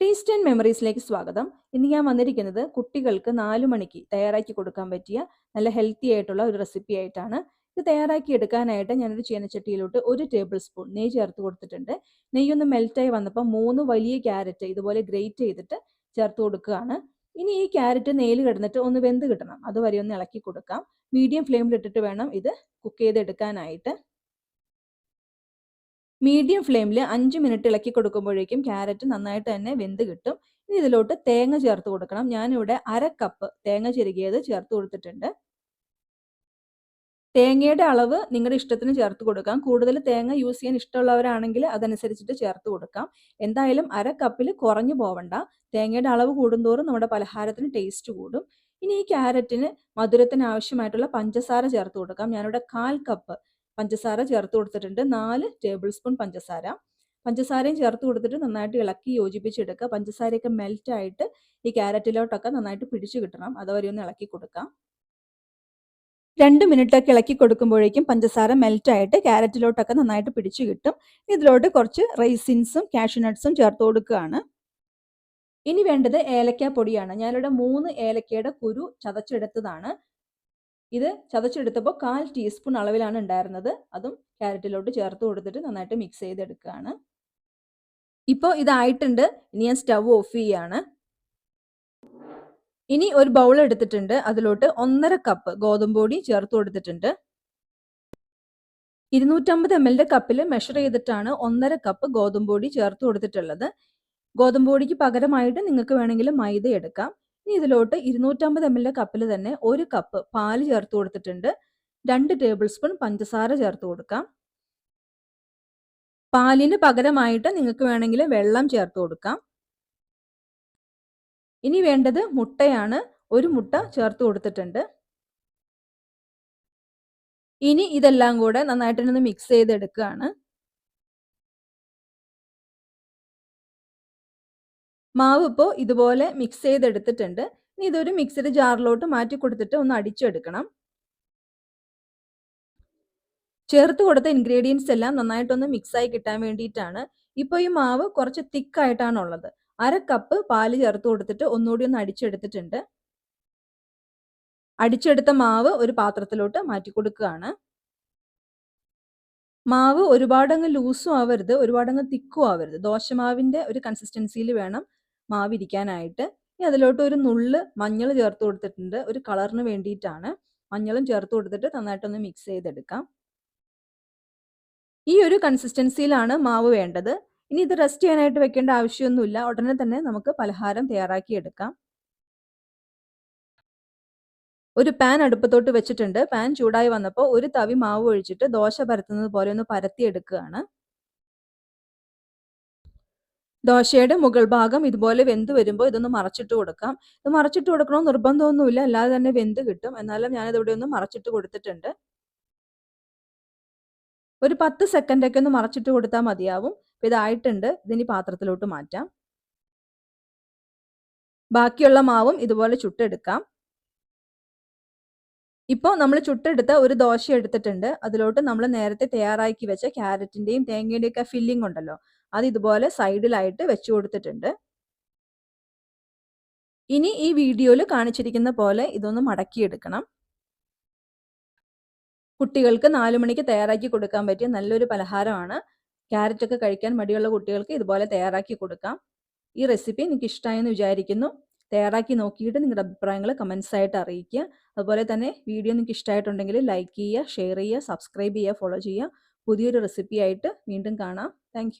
Taste and മെമ്മറീസിലേക്ക് സ്വാഗതം. ഇന്ന് ഞാൻ വന്നിരിക്കുന്നത് കുട്ടികൾക്ക് നാലു മണിക്ക് തയ്യാറാക്കി കൊടുക്കാൻ പറ്റിയ നല്ല ഹെൽത്തി ആയിട്ടുള്ള ഒരു റെസിപ്പി ആയിട്ടാണ്. ഇത് തയ്യാറാക്കി എടുക്കാനായിട്ട് ഞാനൊരു ചീനച്ചട്ടിയിലോട്ട് ഒരു ടേബിൾ സ്പൂൺ നെയ്യ് ചേർത്ത് കൊടുത്തിട്ടുണ്ട്. നെയ്യൊന്ന് മെൽറ്റായി വന്നപ്പോൾ മൂന്ന് വലിയ ക്യാരറ്റ് ഇതുപോലെ ഗ്രേറ്റ് ചെയ്തിട്ട് ചേർത്ത് കൊടുക്കുകയാണ്. ഇനി ഈ ക്യാരറ്റ് നെയ്യിൽ കിടന്നിട്ട് ഒന്ന് വെന്ത് കിട്ടണം. അതുവരെ ഒന്ന് ഇളക്കി കൊടുക്കാം. മീഡിയം ഫ്ലെയിമിലിട്ടിട്ട് വേണം ഇത് കുക്ക് ചെയ്തെടുക്കാനായിട്ട്. മീഡിയം ഫ്ലെയിമിൽ അഞ്ച് മിനിറ്റ് ഇളക്കി കൊടുക്കുമ്പോഴേക്കും ക്യാരറ്റ് നന്നായിട്ട് തന്നെ വെന്ത് കിട്ടും. ഇനി ഇതിലോട്ട് തേങ്ങ ചേർത്ത് കൊടുക്കണം. ഞാനിവിടെ അര കപ്പ് തേങ്ങ ചിരുകിയത് ചേർത്ത് കൊടുത്തിട്ടുണ്ട്. തേങ്ങയുടെ അളവ് നിങ്ങളുടെ ഇഷ്ടത്തിന് ചേർത്ത് കൊടുക്കാം. കൂടുതൽ തേങ്ങ യൂസ് ചെയ്യാൻ ഇഷ്ടമുള്ളവരാണെങ്കിൽ അതനുസരിച്ചിട്ട് ചേർത്ത് കൊടുക്കാം. എന്തായാലും അര കപ്പിൽ കുറഞ്ഞു പോവണ്ട. തേങ്ങയുടെ അളവ് കൂടുന്തോറും നമ്മുടെ പലഹാരത്തിന് ടേസ്റ്റ് കൂടും. ഇനി ഈ ക്യാരറ്റിന് മധുരത്തിന് ആവശ്യമായിട്ടുള്ള പഞ്ചസാര ചേർത്ത് കൊടുക്കാം. ഞാനിവിടെ കാൽ കപ്പ് പഞ്ചസാര ചേർത്ത് കൊടുത്തിട്ടുണ്ട്. നാല് ടേബിൾ സ്പൂൺ പഞ്ചസാര. പഞ്ചസാരയും ചേർത്ത് കൊടുത്തിട്ട് നന്നായിട്ട് ഇളക്കി യോജിപ്പിച്ചെടുക്കുക. പഞ്ചസാരയൊക്കെ മെൽറ്റായിട്ട് ഈ ക്യാരറ്റിലോട്ടൊക്കെ നന്നായിട്ട് പിടിച്ചു കിട്ടണം. അതുവരെ ഒന്ന് ഇളക്കി കൊടുക്കാം രണ്ട് മിനിറ്റൊക്കെ ഇളക്കി കൊടുക്കുമ്പോഴേക്കും പഞ്ചസാര മെൽറ്റായിട്ട് ക്യാരറ്റിലോട്ടൊക്കെ നന്നായിട്ട് പിടിച്ചു കിട്ടും. ഇതിലോട്ട് കുറച്ച് റൈസിൻസും കാഷ്യൂനട്ട്സും ചേർത്ത് കൊടുക്കുകയാണ്. ഇനി വേണ്ടത് ഏലക്ക പൊടിയാണ്. ഞാനിവിടെ മൂന്ന് ഏലക്കയുടെ കുരു ചതച്ചെടുത്തതാണ്. ഇത് ചതച്ചെടുത്തപ്പോൾ കാൽ ടീസ്പൂൺ അളവിലാണ് ഉണ്ടായിരുന്നത്. അതും ക്യാരറ്റിലോട്ട് ചേർത്ത് കൊടുത്തിട്ട് നന്നായിട്ട് മിക്സ് ചെയ്തെടുക്കുകയാണ്. ഇപ്പോൾ ഇതായിട്ടുണ്ട്. ഇനി ഞാൻ സ്റ്റവ് ഓഫ് ചെയ്യാണ്. ഇനി ഒരു ബൗൾ എടുത്തിട്ടുണ്ട്. അതിലോട്ട് ഒന്നര കപ്പ് ഗോതമ്പ് പൊടി ചേർത്ത് കൊടുത്തിട്ടുണ്ട്. ഇരുന്നൂറ്റമ്പത് എം എല്ലിന്റെ കപ്പിൽ മെഷർ ചെയ്തിട്ടാണ് ഒന്നര കപ്പ് ഗോതമ്പ് പൊടി ചേർത്ത് കൊടുത്തിട്ടുള്ളത്. ഗോതമ്പ് പൊടിക്ക് പകരമായിട്ട് നിങ്ങൾക്ക് വേണമെങ്കിൽ മൈദ എടുക്കാം. ഇനി ഇതിലോട്ട് ഇരുന്നൂറ്റമ്പത് എം എൽ കപ്പിൽ തന്നെ ഒരു കപ്പ് പാൽ ചേർത്ത് കൊടുത്തിട്ടുണ്ട്. രണ്ട് ടേബിൾ സ്പൂൺ പഞ്ചസാര ചേർത്ത് കൊടുക്കാം. പാലിന് പകരമായിട്ട് നിങ്ങൾക്ക് വേണമെങ്കിൽ വെള്ളം ചേർത്ത് കൊടുക്കാം. ഇനി വേണ്ടത് മുട്ടയാണ്. ഒരു മുട്ട ചേർത്ത് കൊടുത്തിട്ടുണ്ട്. ഇനി ഇതെല്ലാം കൂടെ നന്നായിട്ടൊന്ന് മിക്സ് ചെയ്തെടുക്കുകയാണ്. മാവ് ഇപ്പോൾ ഇതുപോലെ മിക്സ് ചെയ്തെടുത്തിട്ടുണ്ട്. ഇനി ഇതൊരു മിക്സഡ് ജാറിലോട്ട് മാറ്റി കൊടുത്തിട്ട് ഒന്ന് അടിച്ചെടുക്കണം. ചേർത്ത് കൊടുത്ത ഇൻഗ്രീഡിയൻസ് എല്ലാം നന്നായിട്ടൊന്ന് മിക്സായി കിട്ടാൻ വേണ്ടിയിട്ടാണ്. ഇപ്പോൾ ഈ മാവ് കുറച്ച് തിക്കായിട്ടാണ് ഉള്ളത് അര കപ്പ് പാൽ ചേർത്ത് കൊടുത്തിട്ട് ഒന്നുകൂടി ഒന്ന് അടിച്ചെടുത്തിട്ടുണ്ട്. അടിച്ചെടുത്ത മാവ് ഒരു പാത്രത്തിലോട്ട് മാറ്റി കൊടുക്കുകയാണ്. മാവ് ഒരുപാടങ്ങ് ലൂസും ആവരുത് ഒരുപാടങ്ങ് തിക്കും ആവരുത്. ദോശമാവിന്റെ ഒരു കൺസിസ്റ്റൻസിയിൽ വേണം. മാവ് ഇരിക്കാനായിട്ട് ഇനി അതിലോട്ട് ഒരു നുള്ള് മഞ്ഞൾ ചേർത്ത് കൊടുത്തിട്ടുണ്ട്. ഒരു കളറിന് വേണ്ടിയിട്ടാണ്. മഞ്ഞളും ചേർത്ത് കൊടുത്തിട്ട് നന്നായിട്ടൊന്ന് മിക്സ് ചെയ്തെടുക്കാം. ഈ ഒരു കൺസിസ്റ്റൻസിയിലാണ് മാവ് വേണ്ടത്. ഇനി ഇത് റെസ്റ്റ് ചെയ്യാനായിട്ട് വെക്കേണ്ട ആവശ്യമൊന്നുമില്ല. ഉടനെ തന്നെ നമുക്ക് പലഹാരം തയ്യാറാക്കി എടുക്കാം ഒരു പാൻ അടുപ്പത്തോട്ട് വെച്ചിട്ടുണ്ട്. പാൻ ചൂടായി വന്നപ്പോൾ ഒരു തവി മാവ് ഒഴിച്ചിട്ട് ദോശ പരത്തുന്നത് പോലെ ഒന്ന് പരത്തി എടുക്കുകയാണ് ദോശയുടെ മുകൾ ഭാഗം ഇതുപോലെ വെന്ത് വരുമ്പോൾ ഇതൊന്ന് മറച്ചിട്ട് കൊടുക്കാം. ഇത് മറച്ചിട്ട് കൊടുക്കണോ? നിർബന്ധമൊന്നുമില്ല. അല്ലാതെ തന്നെ വെന്ത് കിട്ടും. എന്നാലും ഞാനിത് ഇവിടെ ഒന്ന് മറച്ചിട്ട് കൊടുത്തിട്ടുണ്ട്. ഒരു പത്ത് സെക്കൻഡൊക്കെ ഒന്ന് മറച്ചിട്ട് കൊടുത്താൽ മതിയാവും. ഇതായിട്ടുണ്ട്. ഇതിനി പാത്രത്തിലോട്ട് മാറ്റാം. ബാക്കിയുള്ള മാവും ഇതുപോലെ ചുട്ടെടുക്കാം. ഇപ്പോൾ നമ്മൾ ചുട്ടെടുത്ത ഒരു ദോശ എടുത്തിട്ടുണ്ട്. അതിലോട്ട് നമ്മൾ നേരത്തെ തയ്യാറാക്കി വെച്ച ക്യാരറ്റിന്റെയും തേങ്ങയുടെയും ഒക്കെ ഫില്ലിംഗ് ഉണ്ടല്ലോ. അത് ഇതുപോലെ സൈഡിലായിട്ട് വെച്ചു കൊടുത്തിട്ടുണ്ട്. ഇനി ഈ വീഡിയോയിൽ കാണിച്ചിരിക്കുന്ന പോലെ ഇതൊന്ന് മടക്കിയെടുക്കണം. കുട്ടികൾക്ക് നാലു മണിക്ക് തയ്യാറാക്കി കൊടുക്കാൻ പറ്റിയ നല്ലൊരു പലഹാരമാണ്. ക്യാരറ്റ് ഒക്കെ കഴിക്കാൻ മടിയുള്ള കുട്ടികൾക്ക് ഇതുപോലെ തയ്യാറാക്കി കൊടുക്കാം. ഈ റെസിപ്പി നിങ്ങൾക്ക് ഇഷ്ടമായെന്ന് വിചാരിക്കുന്നു. തയ്യാറാക്കി നോക്കിയിട്ട് നിങ്ങളുടെ അഭിപ്രായങ്ങൾ കമൻസ് ആയിട്ട് അറിയിക്കുക. അതുപോലെ തന്നെ വീഡിയോ നിങ്ങൾക്ക് ഇഷ്ടമായിട്ടുണ്ടെങ്കിൽ ലൈക്ക് ചെയ്യുക ഷെയർ ചെയ്യുക സബ്സ്ക്രൈബ് ചെയ്യുക ഫോളോ ചെയ്യുക. പുതിയൊരു റെസിപ്പി ആയിട്ട് വീണ്ടും കാണാം. താങ്ക്